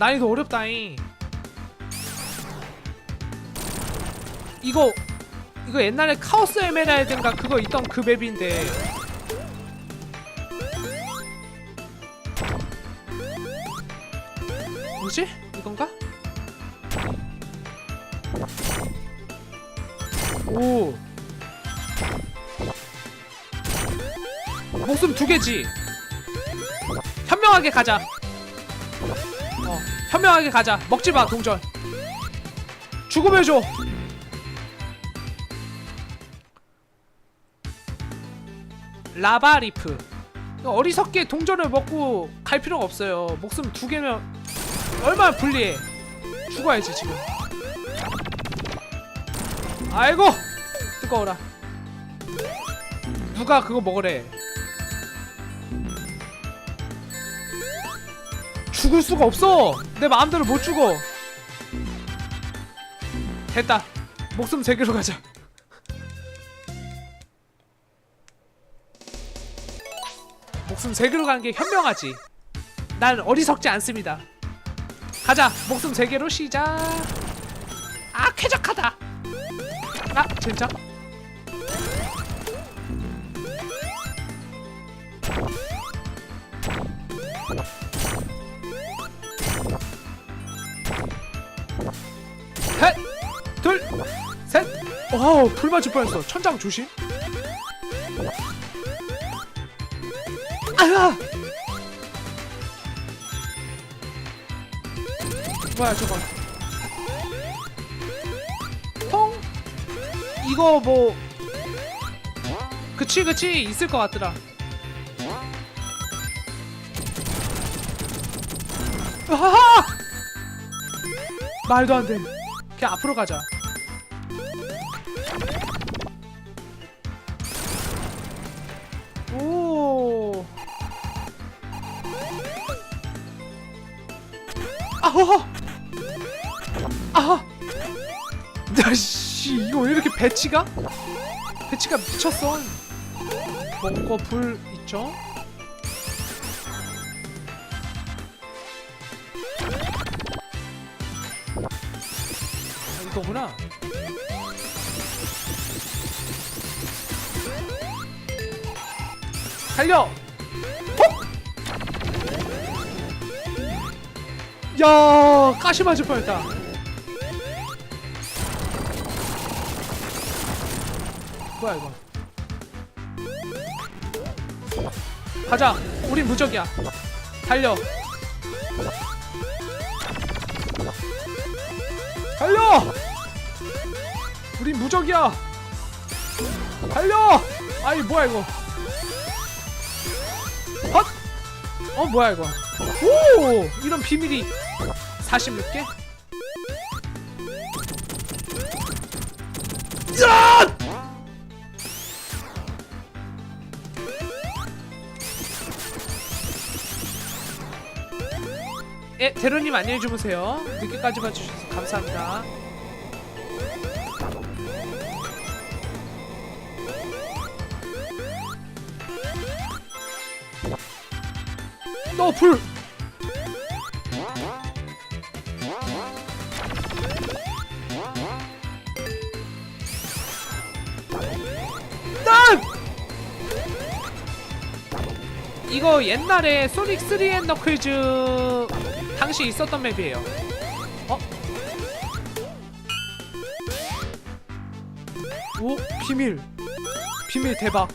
난이도 어렵다잉. 이거 이거 옛날에 카오스 에메랄드인가 그거 있던 그 맵인데. 뭐지? 이건가? 오. 목숨 두 개지. 현명하게 가자. 어 현명하게 가자. 먹지 마 동전. 죽으면 줘. 라바리프. 어리석게 동전을 먹고 갈 필요가 없어요. 목숨 두 개면 얼마나 불리해. 죽어야지 지금. 아이고! 뜨거워라. 누가 그거 먹으래 죽을 수가 없어. 내 마음대로 못 죽어. 됐다. 목숨 세 개로 가자. 목숨 세 개로 가는 게 현명하지. 난 어리석지 않습니다. 가자. 목숨 세 개로 시작. 아 쾌적하다. 아 진짜 와우, 불 맞을 뻔했어. 천장 조심. 아야! 뭐야 저거? 통? 이거 뭐? 그치 그치 있을 것 같더라. 아하! 말도 안 돼. 그냥 앞으로 가자. 배치가? 배치가 미쳤어. 먹고 불 있죠? 아, 이거구나. 달려! 헉! 야, 가시 맞을 뻔했다. 뭐야 이거? 가자. 우린 무적이야. 달려. 달려! 우린 무적이야. 달려! 아이 뭐야 이거? 헛! 어 뭐야 이거? 오! 이런 비밀이 46개? 대로님 안녕히 주무세요. 늦게까지 봐주셔서 감사합니다. 너 불! 난! 이거 옛날에 소닉 3앤 너클즈 당시 있었던 맵이에요. 어? 오 비밀. 비밀 대박.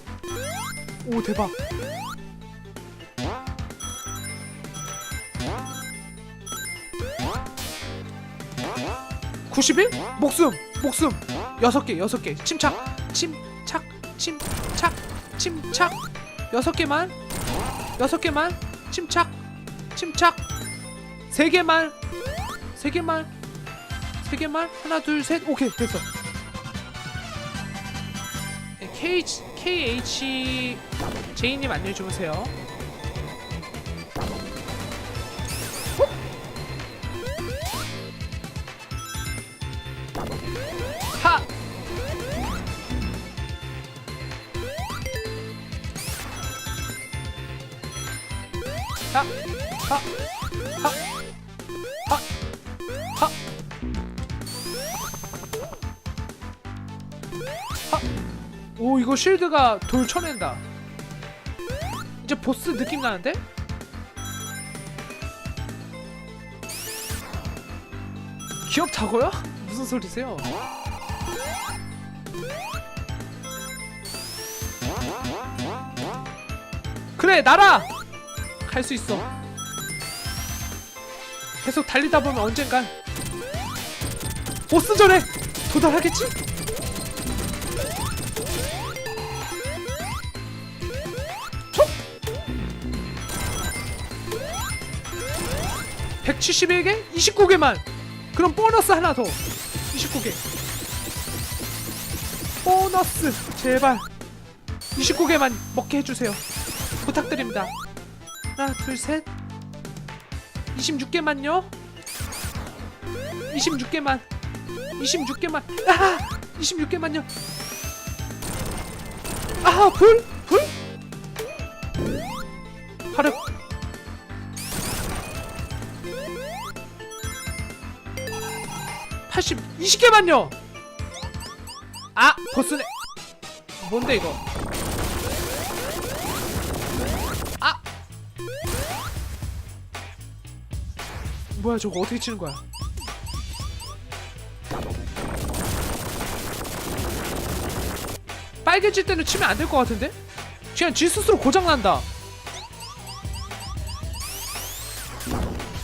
오 대박. 91? 목숨 목숨. 여섯 개 여섯 개. 침착 침착 침착 침착. 여섯 개만 여섯 개만. 침착 침착 세 개만 세 개만 세 개만 하나 둘 셋. 오케이 됐어. 네, KH KH 제이님 안녕히 주무세요. 하 하, 하, 하. 오 이거 쉴드가 돌 쳐낸다 이제 보스 느낌 나는데? 귀엽다고요? 무슨 소리세요? 그래 날아! 갈 수 있어 계속 달리다 보면 언젠간 보스전에 도달하겠지? 171개? 29개만. 그럼 보너스 하나 더. 29개. 보너스 제발. 29개만 먹게 해주세요. 부탁드립니다. 하나 둘셋. 26개만요. 26개만. 26개만. 아 26개만요. 아 불? 20개만요. 아 보스네. 뭔데 이거? 아! 뭐야 저거 어떻게 치는 거야? 빨개질 때는 치면 안 될 것 같은데? 그냥 지 스스로 고장난다.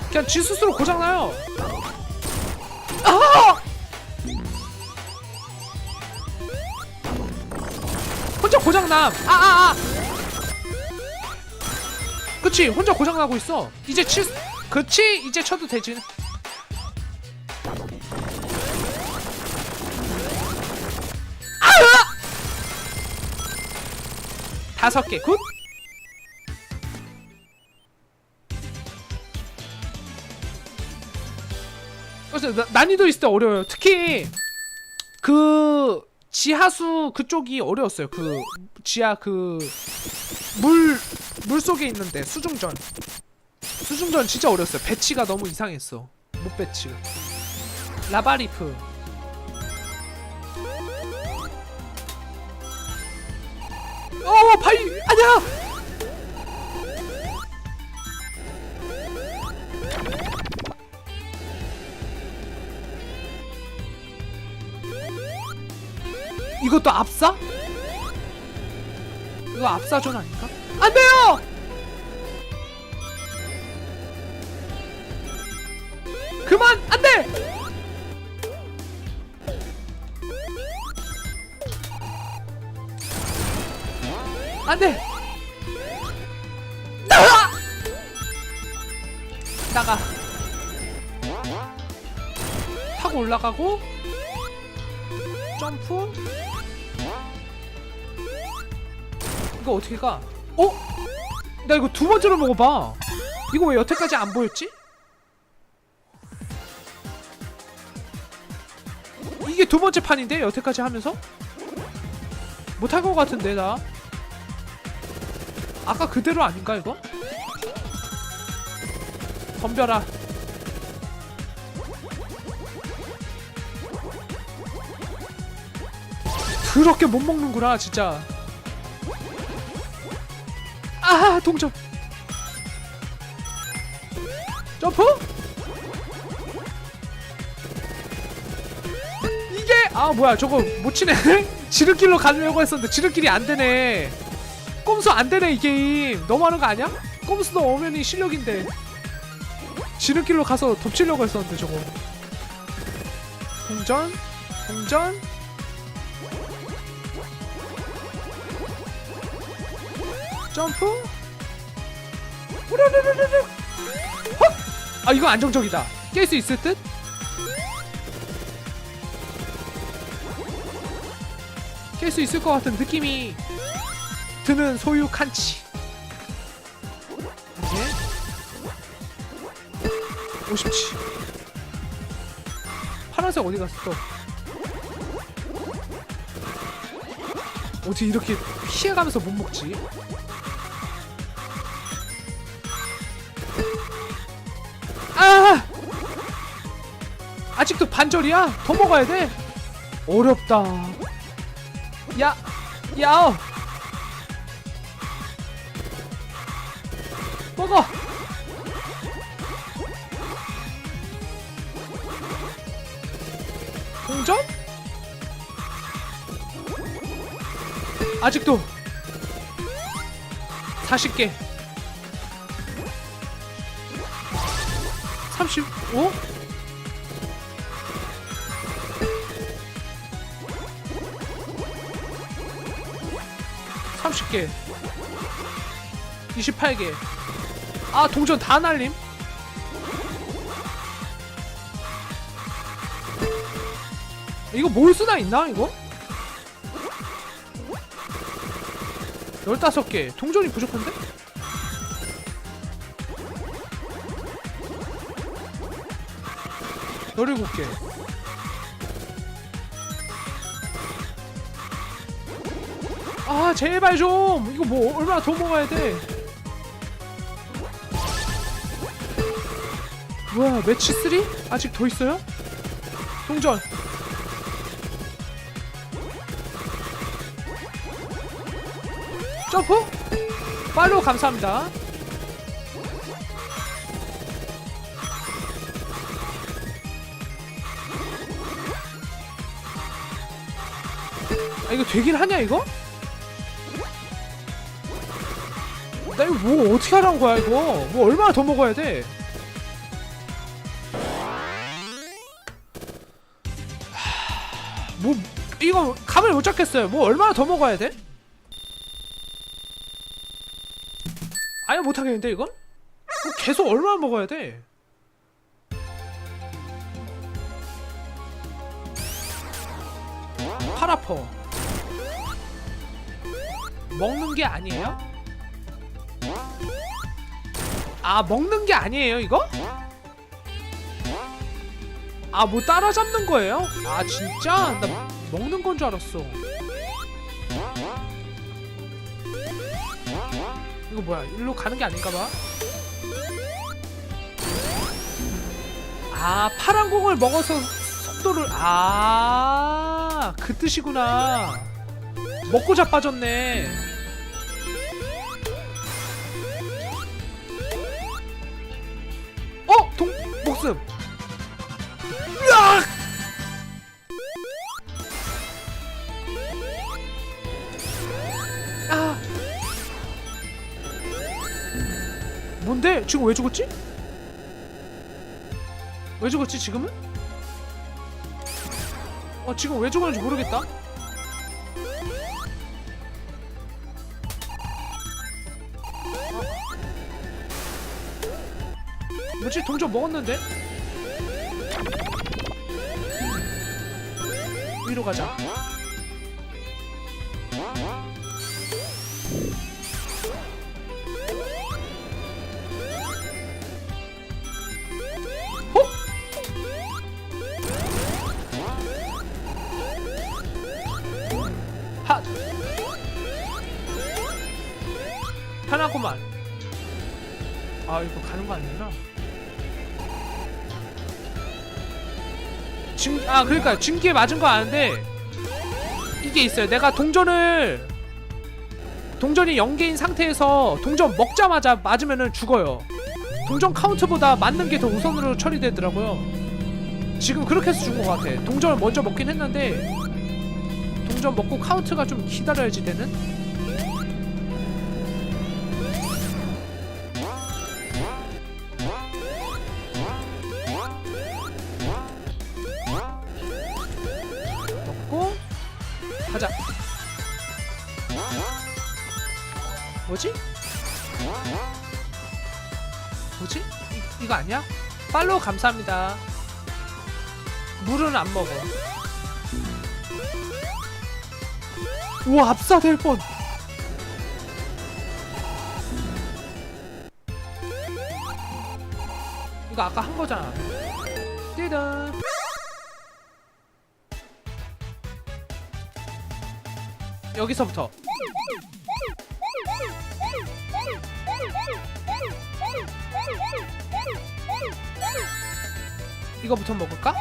그냥 지 스스로 고장나요 고장남 아아아 그치 혼자 고장나고 있어 이제 치 그치 이제 쳐도 되지 아으! 다섯 개 굿. 그래서 나- 난이도 있을 때 어려워요. 특히 그 지하수 그쪽이 어려웠어요. 그 지하 그 물 물 속에 있는데 수중전 수중전 진짜 어려웠어요. 배치가 너무 이상했어. 못 배치. 라바리프. 어 바위 아니야. 이것도 압사? 이거 압사전 아닌가? 안 돼요! 그만! 안 돼! 안 돼! 나가! 나가. 타고 올라가고 점프 이거 어떻게 가? 어? 나 이거 두 번째로 먹어봐 이거 왜 여태까지 안 보였지? 이게 두 번째 판인데 여태까지 하면서? 못할 것 같은데 나 아까 그대로 아닌가 이거? 덤벼라 그렇게 못 먹는구나 진짜 아 동점. 점프. 이게 아 뭐야 저거 못 치네. 지름길로 가려고 했었는데 지름길이 안 되네. 꼼수 안 되네 이 게임. 너무하는 거 아니야? 꼼수도 오면이 실력인데. 지름길로 가서 덮치려고 했었는데 저거. 동전 동전 점프 우르르르르르 헉! 아 이거 안정적이다 깰 수 있을 듯? 깰 수 있을 것 같은 느낌이 드는 소유 칸치 이제 57 파란색 어디 갔어 또 어떻게 이렇게 피해가면서 못 먹지? 아! 아직도 반절이야? 더 먹어야 돼? 어렵다. 야, 야오 먹어 동전? 아직도 40개 35? 삼십 개 28개 아 동전 다 날림 이거 뭘 쓰나 있나 이거? 15개 동전이 부족한데? 열일곱 개아 제발 좀 이거 뭐 얼마나 더 먹어야 돼 뭐야 매치 3? 아직 더 있어요? 동전 점프? 팔로우 감사합니다 되긴 하냐 이거? 나 이거 뭐 어떻게 하라는 거야 이거 뭐 얼마나 더 먹어야 돼 하, 뭐 이거 감을 못 잡겠어요 뭐 얼마나 더 먹어야 돼? 아예 못하겠는데 이건? 뭐 계속 얼마나 먹어야 돼? 팔 아파 먹는 게 아니에요? 아 먹는 게 아니에요 이거? 아 뭐 따라잡는 거예요? 아 진짜? 나 먹는 건 줄 알았어 이거 뭐야 일로 가는 게 아닌가 봐. 아 파란 공을 먹어서 속도를 아 그 뜻이구나. 먹고 자빠졌네. 어? 동 목숨. 으악! 아. 뭔데? 지금 왜 죽었지? 왜 죽었지 지금은? 어 지금 왜 죽었는지 모르겠다 뭐지? 동전 먹었는데? 위로 가자. 어? 핫 편하구만. 아 이거 가는 거 아니구나 징, 아 그러니까 징기에 맞은 거 아는데 이게 있어요. 내가 동전을 동전이 0개인 상태에서 동전 먹자마자 맞으면은 죽어요. 동전 카운트보다 맞는 게 더 우선으로 처리되더라고요. 지금 그렇게 해서 죽은 것 같아. 동전을 먼저 먹긴 했는데 동전 먹고 카운트가 좀 기다려야지 되는 팔로우 감사합니다. 물은 안 먹어. 우와 압사될 뻔. 이거 아까 한 거잖아. 띠단 여기서부터 이거부터 먹을까?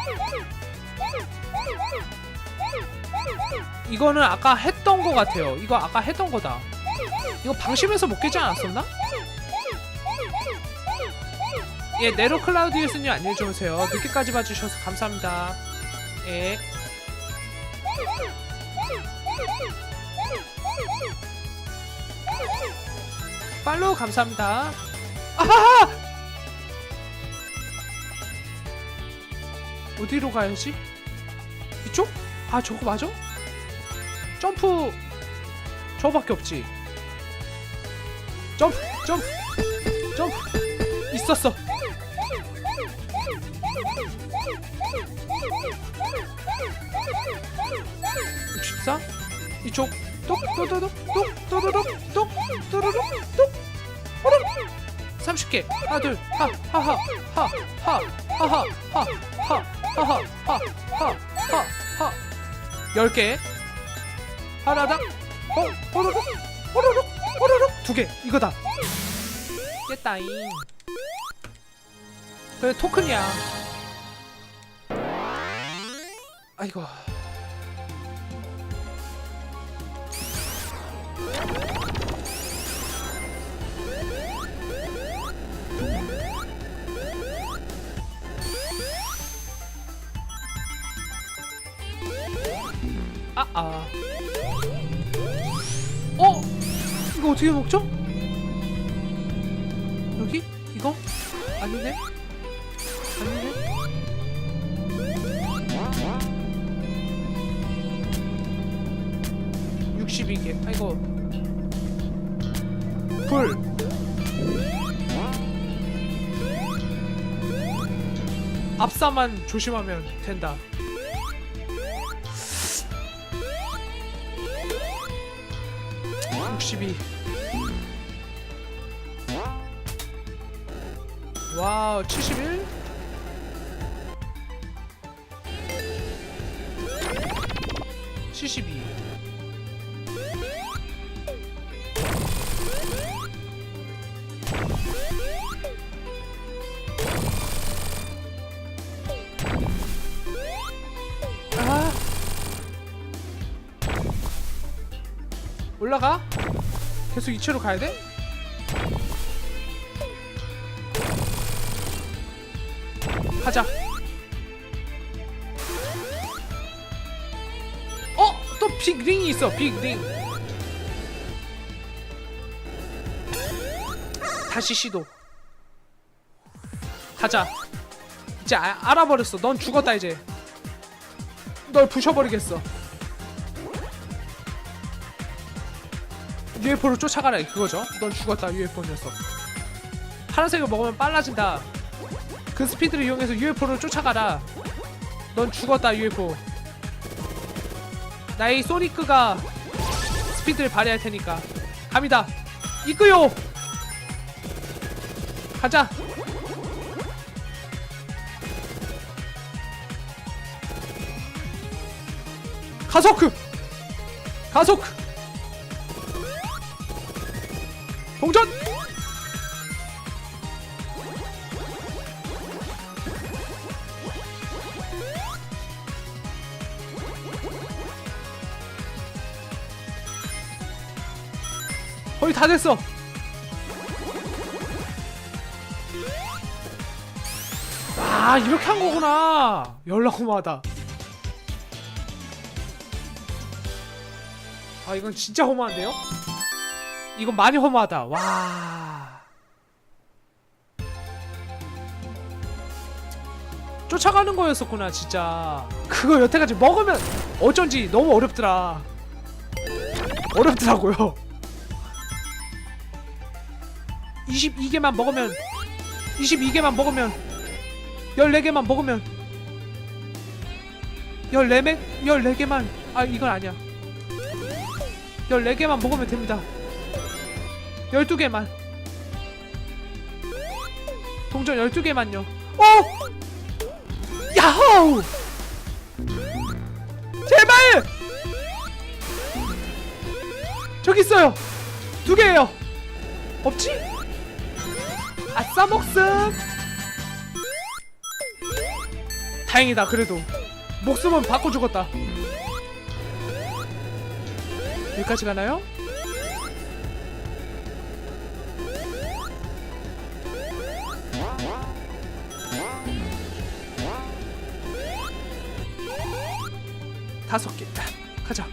이거는 아까 했던 거 같아요. 이거 아까 했던 거다. 이거 방심해서 못 깨지 않았었나? 예, 네로 클라우디우스님 안녕히 주무세요. 늦게까지 봐주셔서 감사합니다. 예. 팔로우 감사합니다. 아하하! 어디로 가야지? 이쪽? 아 저거 맞아? 점프 저거밖에 없지. 점프 점프 점프 있었어. 육십사 이쪽 똑똑똑똑똑똑똑똑똑똑똑 호름 30개 하나 둘 하, 하하 하, 하, 하하 하, 하, 하하 하, 하, 하, 하 10개 하나당 어, 호로록 호로록 호로록 두개 이거다 깼다잉 그래 토큰이야 아이고 아아 어? 이거 어떻게 먹죠? 여기? 이거? 아니네? 아니네? 육십이 개 아이고 불 앞사만 조심하면 된다 72 아 올라가? 계속 이체로 가야 돼? 가자. 빅링이 있어. 빅링. 다시 시도. 가자. 이제 아, 알아버렸어. 넌 죽었다 이제. 널 부셔버리겠어. UFO를 쫓아가라 그거죠. 넌 죽었다 UFO 녀석. 파란색을 먹으면 빨라진다. 그 스피드를 이용해서 UFO를 쫓아가라. 넌 죽었다 UFO. 나의 소니크가 스피드를 발휘할 테니까. 갑니다. 이끄요. 가자. 가소크. 가소크. 동전! 다 됐어. 아 이렇게 한 거구나. 연락호마다. 아 이건 진짜 허무한데요? 이건 많이 허무하다. 와. 쫓아가는 거였었구나, 진짜. 그거 여태까지 먹으면 어쩐지 너무 어렵더라. 어렵더라고요. 22개만 먹으면 22개만 먹으면 14개만 먹으면 14개 14개만 아 이건 아니야. 14개만 먹으면 됩니다. 12개만 동전 12개만요 어! 야호! 제발! 저기 있어요 두 개예요 없지? 아싸 목숨 다행이다 그래도. 목숨은 받고 죽었다. 여기까지 가나요? 다섯 개. 가자.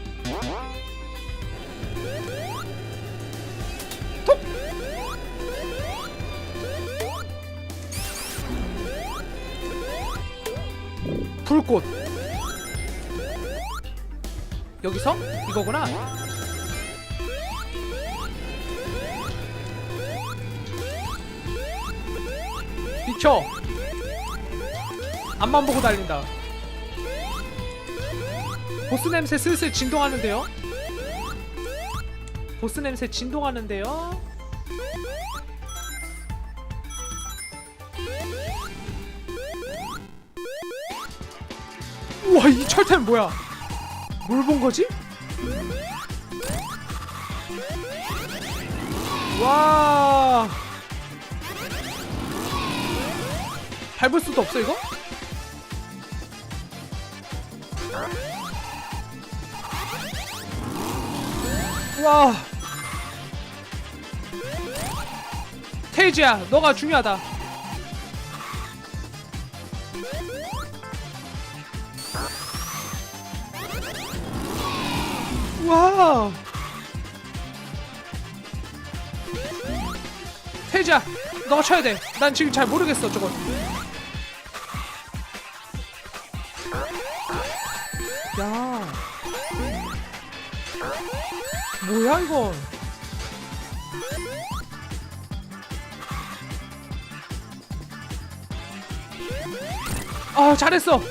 불꽃. 여기서 이거구나. 비켜. 앞만 보고 달린다. 보스 냄새 슬슬 진동하는데요? 보스 냄새 진동하는데요 우와 이 철퇴는 뭐야 뭘 본 거지? 와 밟을 수도 없어 이거? 와 테이지야 너가 중요하다 와 테이지야 너가 쳐야 돼난 지금 잘 모르겠어 저건. 야. 뭐야 이건? 아 잘했어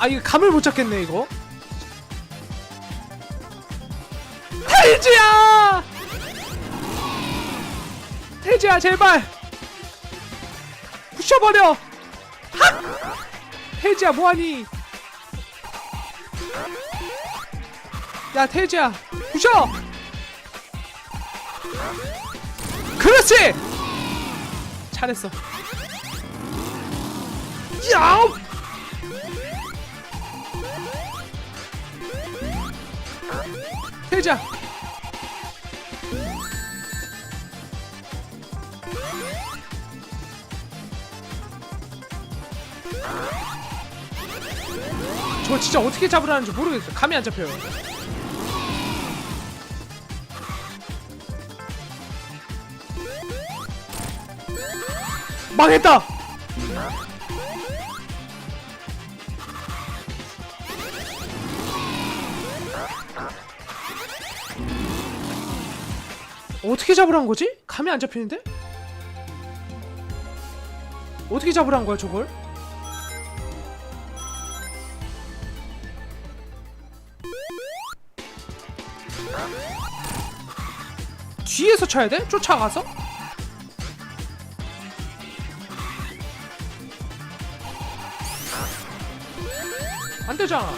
아 이거 감을 못 잡겠네 이거. 태지야! 태지야 제발! 부셔버려! 핫 태지야 뭐하니 야 태지야 부셔! 그렇지! 잘했어. 야 태자 저 진짜 어떻게 잡으라는지 모르겠어. 감이 안 잡혀요 망했다 어떻게 잡으란 거지? 감이 안 잡히는데? 어떻게 잡으란 거야 저걸? 뒤에서 쳐야 돼? 쫓아가서? 안 되잖아.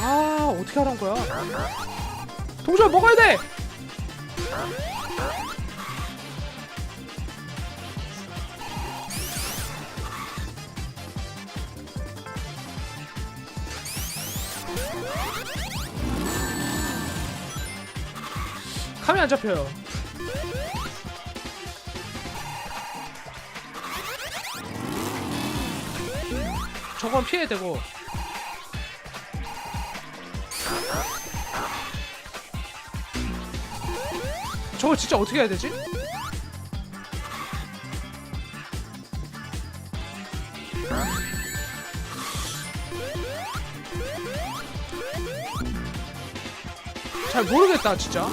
아 어떻게 하란 거야? 동시에 먹어야 돼. 감이 안 잡혀요. 저건 피해야 되고 저거 진짜 어떻게 해야 되지? 잘 모르겠다 진짜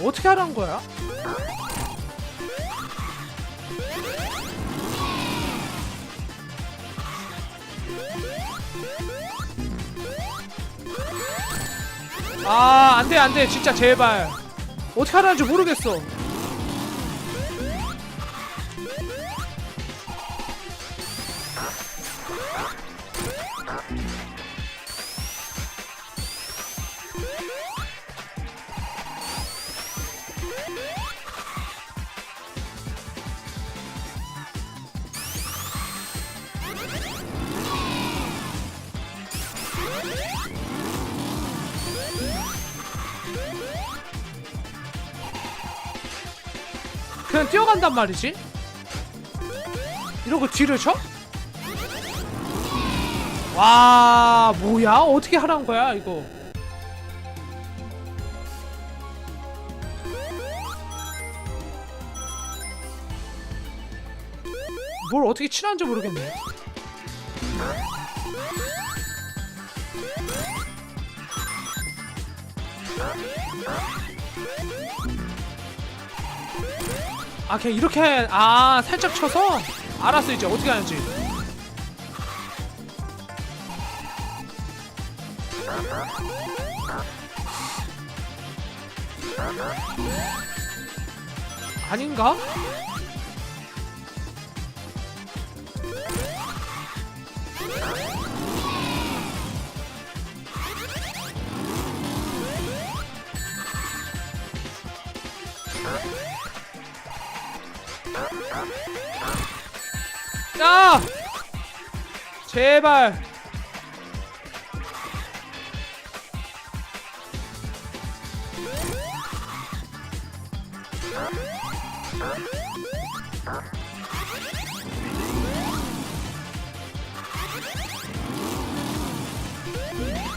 어떻게 하라는 거야? 아 안돼 안돼. 진짜 제발. 어떻게 하라는지 모르겠어 그냥 뛰어간단 말이지? 이러고 뒤를 쳐? 와 뭐야 어떻게 하란 거야 이거 뭘 어떻게 치는지 모르겠네 아 그냥 이렇게 아 살짝 쳐서 알았어 이제 어떻게 하는지 아닌가? 야! 제발.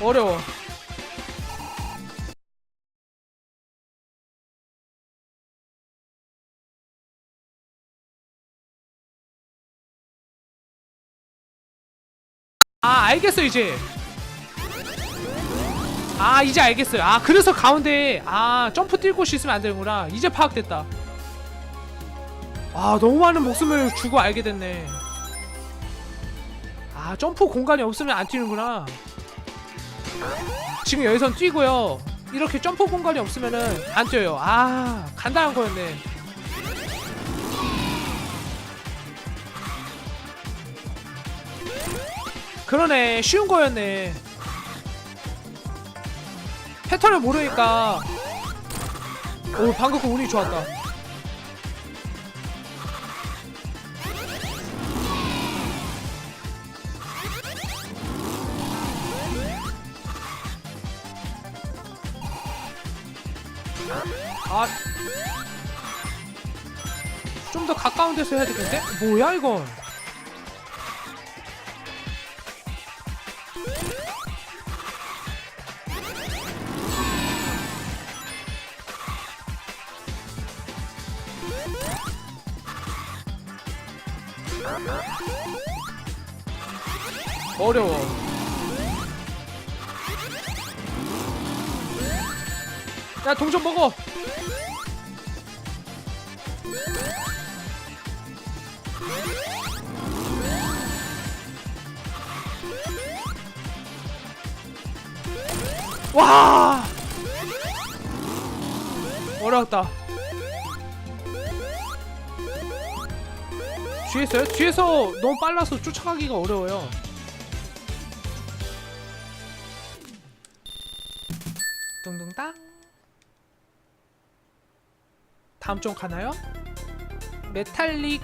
어려워. 알겠어 이제. 아 이제 알겠어요. 아 그래서 가운데 아 점프 뛸 곳이 있으면 안 되는구나. 이제 파악됐다. 아 너무 많은 목숨을 주고 알게 됐네. 아 점프 공간이 없으면 안 뛰는구나. 지금 여기선 뛰고요. 이렇게 점프 공간이 없으면은 안 뛰어요. 아 간단한 거였네 그러네 쉬운 거였네 패턴을 모르니까 오 방금 그 운이 좋았다 아. 좀 더 가까운 데서 해야 되겠는데? 뭐야 이건? 어려워. 야 동전 먹어. 와 어려웠다. 뒤에서요? 뒤에서 너무 빨라서 쫓아가기가 어려워요. 둥둥땅. 다음 쪽 가나요? 메탈릭